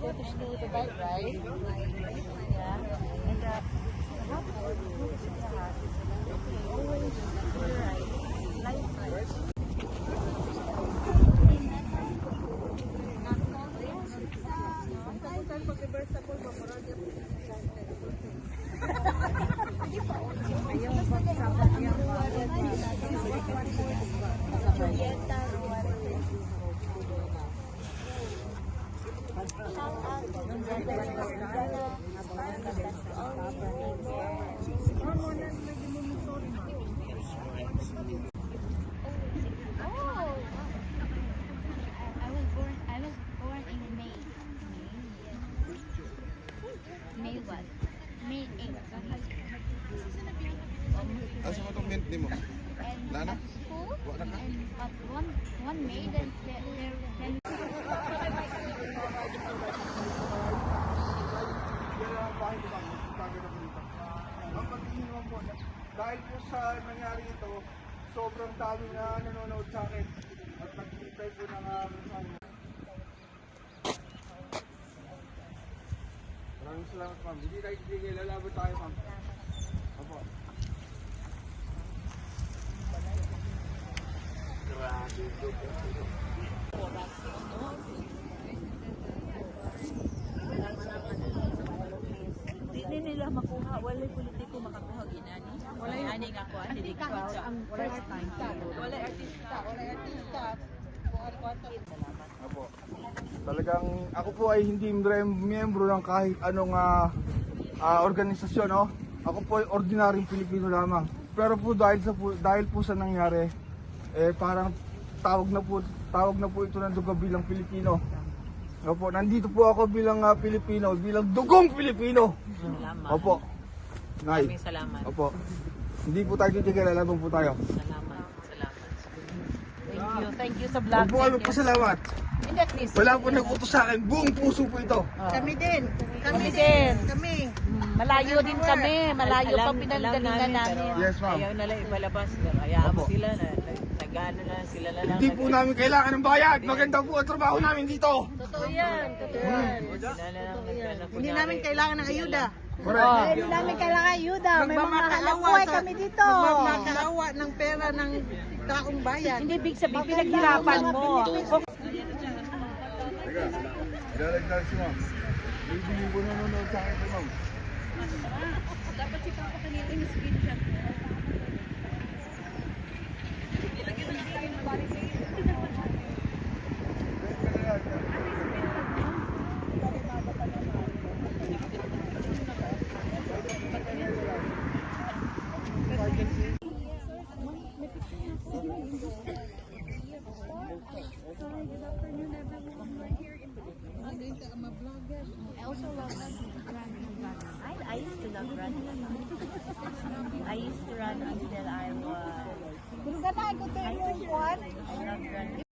go to school May what? May eight. Asa mo itong mint mo? And Lana? at school. Wala ka? And at one one May then there there Ang po, dahil po sa nangyari ito, sobrang dami na nanonood sa akin at nagkitay po ng uh, mensahe. Maraming salamat ma'am. Hindi tayo tigil, lalaban tayo ma'am. Opo. Hindi nila makuha. Wala politiko makakuha ginani. Wala ani nga ko. Hindi ka. Ang first time. Wala artista. Wala artista. Opo. Talagang ako po ay hindi miyembro ng kahit anong ah, ah, organisasyon, no? Ako po ay ordinaryong Pilipino lamang. Pero po dahil sa po, dahil po sa nangyari, eh parang tawag na po tawag na po ito ng dugo bilang Pilipino. Opo, nandito po ako bilang ah, Pilipino, bilang dugong Pilipino. Salamat. Opo. Nay. Maraming salamat. Opo. Hindi po tayo titigil, laban po tayo. Salamat. Salamat. Thank you. Thank you sa vlog. Opo, ano po salamat. And at least. Wala po nag-utos sa akin, buong puso po ito. Kami din. Kami din. Kami. Malayo din kami. Malayo pa Alam- pinanggalingan alam namin. pero Yes, ma'am. Ayaw na lang ipalabas. Hayaan mo sila na nagano na sila na lang. Hindi po namin kailangan ng bayad. Maganda po ang trabaho namin dito. Totoo yan. Totoo yan. Lang nagano. Hindi namin kailangan ng ayuda. Correct. Hindi namin kailangan ayuda. May mga hanap buhay kami dito. Magmamakaawa ng pera ng taong bayan. Hindi big sabihin, pinaghirapan mo. Teka, lalagdag si ma'am. Bibili ko na sa akin kay ma'am. I I used to love running. I used to run until I was. I loved running.